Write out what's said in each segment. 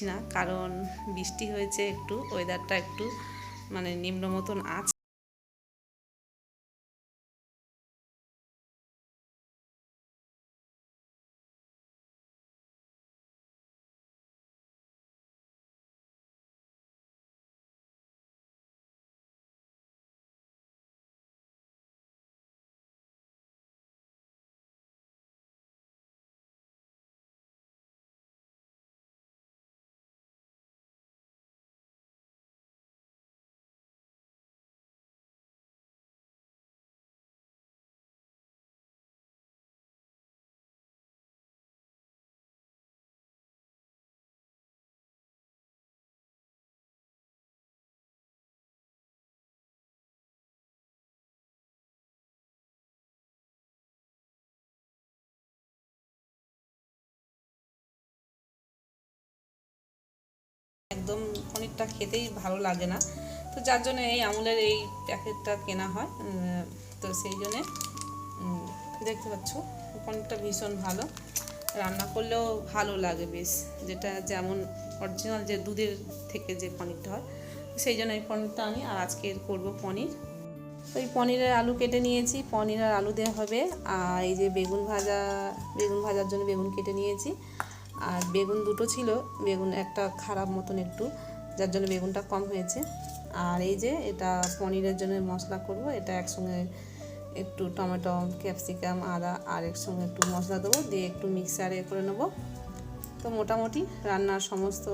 না কারণ বৃষ্টি হয়েছে একটু ওয়েদারটা একটু মানে নিম্ন মতন আছে। একদম পনিরটা খেতেই ভালো লাগে না। তো যার জন্য এই আমুলের এই প্যাকেটটা কেনা হয়। তো সেই জন্যে দেখতে পাচ্ছ, পনিরটা ভীষণ ভালো। রান্না করলেও ভালো লাগে বেশ, যেটা যেমন অরিজিনাল যে দুধের থেকে যে পনিরটা হয়। সেই জন্য এই পনিরটা আমি আর আজকে করব পনির। তো পনিরের আলু কেটে নিয়েছি, পনির আর আলু দেওয়া হবে। আর এই যে বেগুন ভাজা, বেগুন ভাজার জন্য বেগুন কেটে নিয়েছি। আর বেগুন দুটো ছিল, বেগুন একটা খারাপ মতন একটু, যার জন্য বেগুনটা কম হয়েছে। আর এই যে এটা পনিরের জন্য মশলা করব, এটা একসঙ্গে একটু টমেটো, ক্যাপসিকাম, আদা, আর একসঙ্গে একটু মশলা দেবো, দিয়ে একটু মিক্সারে করে নেব। তো মোটামুটি রান্নার সমস্ত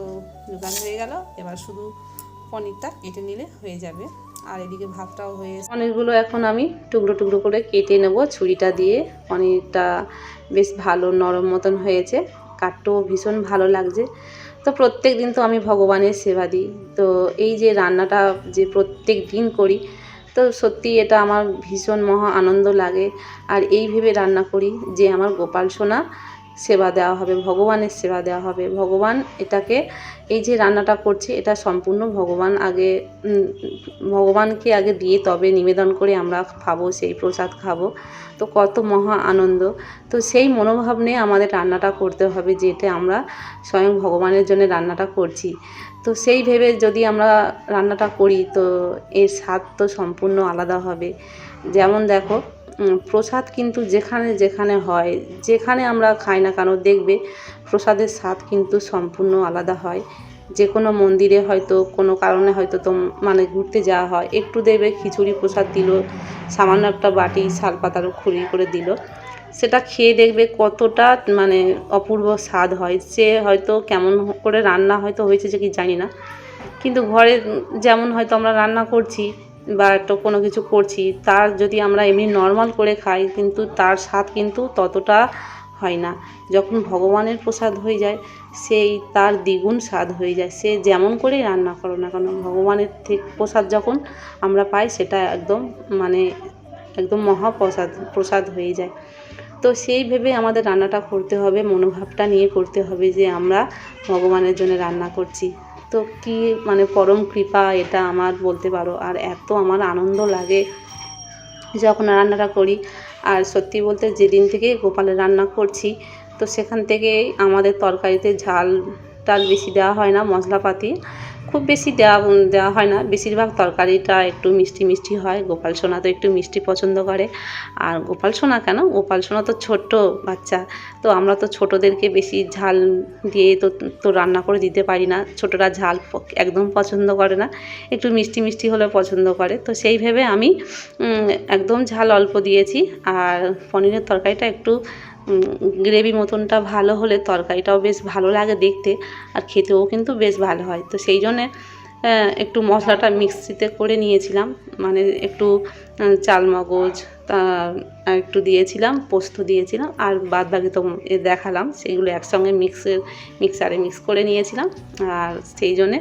জোগাড় হয়ে গেল, এবার শুধু পনিরটা কেটে নিলে হয়ে যাবে। আর এদিকে ভাতটাও হয়ে পনিরগুলো এখন আমি টুকরো টুকরো করে কেটে নেব, ছুরিটা দিয়ে। পনিরটা বেশ ভালো নরম মতন হয়েছে। কাটতেও ভীষণ ভালো লাগছে। তো প্রত্যেক দিন তো আমি ভগবানের সেবা দিই। তো এই যে রান্নাটা যে প্রত্যেক দিন করি, তো সত্যি এটা আমার ভীষণ মহা আনন্দ লাগে। আর এই ভেবে রান্না করি যে আমার গোপাল সোনা সেবা দেওয়া হবে, ভগবানের সেবা দেওয়া হবে। ভগবান এটাকে, এই যে রান্নাটা করছে, এটা সম্পূর্ণ ভগবান আগে ভগবানকে আগে দিয়ে তবে নিবেদন করে আমরা খাব, সেই প্রসাদ খাব। তো কত মহা আনন্দ। তো সেই মনোভাব নিয়ে আমাদের রান্নাটা করতে হবে, যেটা আমরা স্বয়ং ভগবানের জন্য রান্নাটা করছি। তো সেই ভেবে যদি আমরা রান্নাটা করি, তো এর স্বাদ তো সম্পূর্ণ আলাদা হবে। যেমন দেখো প্রসাদ কিন্তু যেখানে যেখানে হয়, যেখানে আমরা খাই না কেন দেখবে প্রসাদের স্বাদ কিন্তু সম্পূর্ণ আলাদা হয়। যে কোনো মন্দিরে হয়তো, কোনো কারণে হয়তো তো মানে ঘুরতে যাওয়া হয়। একটু দেবে খিচুড়ি প্রসাদ দিল, সামান্য একটা বাটি শালপাতার খুঁড়ি করে দিল। সেটা খেয়ে দেখবে কতটা মানে অপূর্ব স্বাদ হয়। সে হয়তো কেমন করে রান্না হয়তো হয়েছে যে কি জানি না। কিন্তু ঘরে যেমন হয়তো আমরা রান্না করছি বা একটা কোনো কিছু করছি, তার যদি আমরা এমনি নর্মাল করে খাই, কিন্তু তার স্বাদ কিন্তু ততটা হয় না। যখন ভগবানের প্রসাদ হয়ে যায়, সেই তার দ্বিগুণ স্বাদ হয়ে যায়। সে যেমন করেই রান্না করো না কেন, ভগবানের ঠিক প্রসাদ যখন আমরা পাই, সেটা একদম মানে একদম মহাপ্রসাদ, প্রসাদ হয়ে যায়। তো সেই ভেবে আমাদের রান্নাটা করতে হবে, মনোভাবটা নিয়ে করতে হবে যে আমরা ভগবানের জন্য রান্না করছি। তো কি মানে পরম কৃপা এটা আমার বলতে পারো। আর এত আমার আনন্দ লাগে যখন রান্নাটা করি। আর সত্যি বলতে যেদিন থেকে গোপালের রান্না করছি, তো সেখান থেকে আমাদের তরকারিতে ঝাল টাল বেশি দেওয়া হয় না, মশলাপাতি। খুব বেশি দেওয়া দেওয়া হয় না। বেশিরভাগ তরকারিটা একটু মিষ্টি মিষ্টি হয়। গোপাল সোনা তো একটু মিষ্টি পছন্দ করে। আর গোপাল সোনা কেন? গোপাল সোনা তো ছোট্ট বাচ্চা। তো আমরা তো ছোটোদেরকে বেশি ঝাল দিয়ে তো তো রান্না করে দিতে পারি না। ছোটরা ঝাল একদম পছন্দ করে না। একটু মিষ্টি মিষ্টি হলে পছন্দ করে। তো সেই ভেবে আমি একদম ঝাল অল্প দিয়েছি। আর পনিরের তরকারিটা একটু গ্রেভি মতনটা ভালো হলে তরকারিটাও বেশ ভালো লাগে দেখতে, আর খেতেও কিন্তু বেশ ভালো হয়। তো সেই জন্যে একটু মশলাটা মিক্সিতে করে নিয়েছিলাম। মানে একটু চালমগজ তা একটু দিয়েছিলাম, পোস্ত দিয়েছিলাম, আর বাদ বাকি তো দেখালাম, সেগুলো একসঙ্গে মিক্সের মিক্সারে মিক্স করে নিয়েছিলাম। আর সেই জন্যে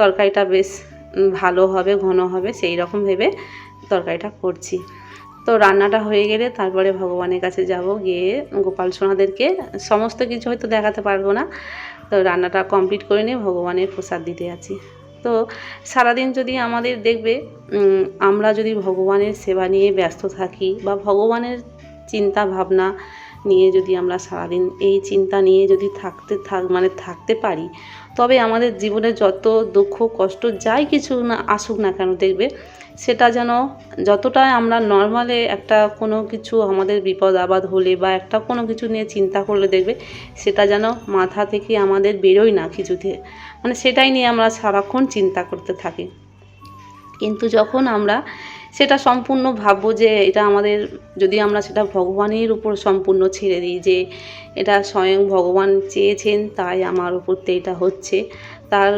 তরকারিটা বেশ ভালো হবে, ঘন হবে, সেই রকম ভেবে তরকারিটা করছি। তো রান্নাটা হয়ে গেলে তারপরে ভগবানের কাছে যাব গিয়ে গোপাল সোনাদেরকে সমস্ত কিছু হয়তো দেখাতে পারব না। তো রান্নাটা কমপ্লিট করে নিয়ে ভগবানের প্রসাদ দিতে আছি তো সারাদিন যদি আমাদের দেখবে আমরা যদি ভগবানের সেবা নিয়ে ব্যস্ত থাকি বা ভগবানের চিন্তা ভাবনা নিয়ে যদি আমরা সারাদিন এই চিন্তা নিয়ে যদি থাকতে থাক মানে থাকতে পারি, তবে আমাদের জীবনে যত দুঃখ, কষ্ট যাই কিছু না আসুক না কেন দেখবে, সেটা যেন যতটা আমরা নর্মালে একটা কোনো কিছু আমাদের বিপদ আপদ হলে বা একটা কোনো কিছু নিয়ে চিন্তা করলে দেখবে, সেটা যেন মাথা থেকে আমাদের বেরোয় না কিছুতে মানে সেটাই নিয়ে আমরা সারাক্ষণ চিন্তা করতে থাকি। কিন্তু যখন আমরা সেটা সম্পূর্ণ ভাববো যে এটা আমাদের, যদি আমরা সেটা ভগবানের উপর সম্পূর্ণ ছেড়ে দিই, যে এটা স্বয়ং ভগবান চেয়েছেন, তাই আমার উপরতে এটা হচ্ছে। তার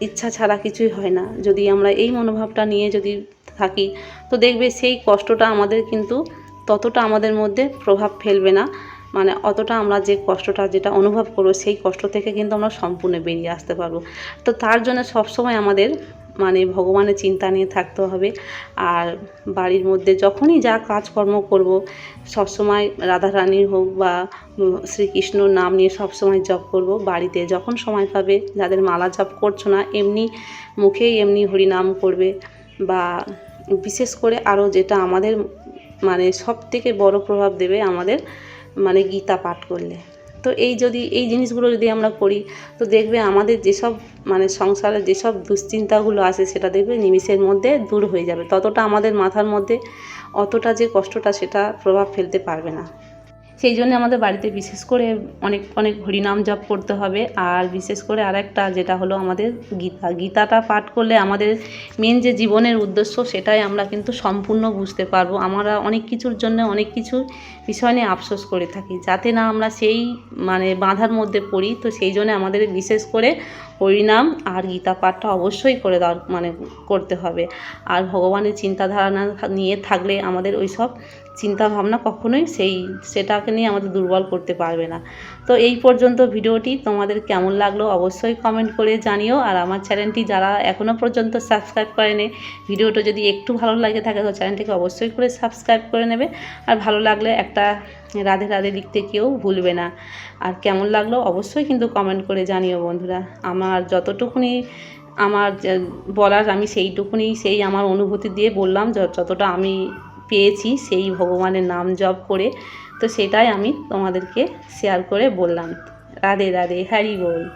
ইচ্ছা ছাড়া কিছুই হয় না। যদি আমরা এই মনোভাবটা নিয়ে যদি থাকি, তো দেখবে সেই কষ্টটা আমাদের কিন্তু ততটা আমাদের মধ্যে প্রভাব ফেলবে না। মানে অতটা আমরা যে কষ্টটা, যেটা অনুভব করব, সেই কষ্ট থেকে কিন্তু আমরা সম্পূর্ণ বেরিয়ে আসতে পারব। তো তার জন্য সবসময় আমাদের মানে ভগবানের চিন্তা নিয়ে থাকতে হবে। আর বাড়ির মধ্যে যখনই যা কাজকর্ম করব সবসময় রাধারানীর হোক বা উম, শ্রীকৃষ্ণর নাম নিয়ে সবসময় জপ করব। বাড়িতে যখন সময় পাবে যাদের মালা জপ করছ না এমনি মুখেই এমনি হরিনাম করবে বা বিশেষ করে আরও যেটা আমাদের মানে সব থেকে বড় প্রভাব দেবে আমাদের মানে গীতা পাঠ করলে। তো এই যদি, এই জিনিসগুলো যদি আমরা করি, তো দেখবে আমাদের যেসব মানে সংসারে যেসব দুশ্চিন্তাগুলো আসে সেটা দেখবে নিমিষের মধ্যে দূর হয়ে যাবে। ততটা আমাদের মাথার মধ্যে অতটা যে কষ্টটা সেটা প্রভাব ফেলতে পারবে না। সেই জন্য আমাদের বাড়িতে বিশেষ করে অনেক অনেক হরিনাম জপ করতে হবে। আর বিশেষ করে আরেকটা যেটা হলো আমাদের গীতা। গীতাটা পাঠ করলে আমাদের মেন যে জীবনের উদ্দেশ্য সেটাই আমরা কিন্তু সম্পূর্ণ বুঝতে পারব। আমরা অনেক কিছুর জন্য অনেক কিছু বিষয় নিয়ে আফসোস করে থাকি। যাতে না আমরা সেই মানে বাঁধার মধ্যে পড়ি, তো সেই জন্য আমাদের বিশেষ করে হরিনাম আর গীতা পাঠটা অবশ্যই করে দেওয়ার মানে করতে হবে। আর ভগবানের চিন্তাধারা নিয়ে থাকলে আমাদের ওই সব চিন্তা ভাবনা কখনোই সেই, সেটাকে নিয়ে আমাদের দুর্বল করতে পারবে না। তো এই পর্যন্ত ভিডিওটি, তোমাদের কেমন লাগল অবশ্যই কমেন্ট করে জানিও। আর আমার চ্যানেলটি যারা এখনও পর্যন্ত সাবস্ক্রাইব করেনি, ভিডিওটা যদি একটু ভালো লাগে থাকে, তো চ্যানেলটিকে অবশ্যই করে সাবস্ক্রাইব করে নেবে। আর ভালো লাগলে একটা রাধে রাধে লিখতে কেউ ভুলবে না। আর কেমন লাগল অবশ্যই কিন্তু কমেন্ট করে জানিও বন্ধুরা। আমার যতটুকুনি আমার বলার, আমি সেইটুকুনি, সেই আমার অনুভূতি দিয়ে বললাম যতটা আমি পেয়েছি, সেই ভগবানের নাম জপ করে। তো সেটাই আমি তোমাদেরকে শেয়ার করে বললাম। রাধে রাধে হ্যারি বল।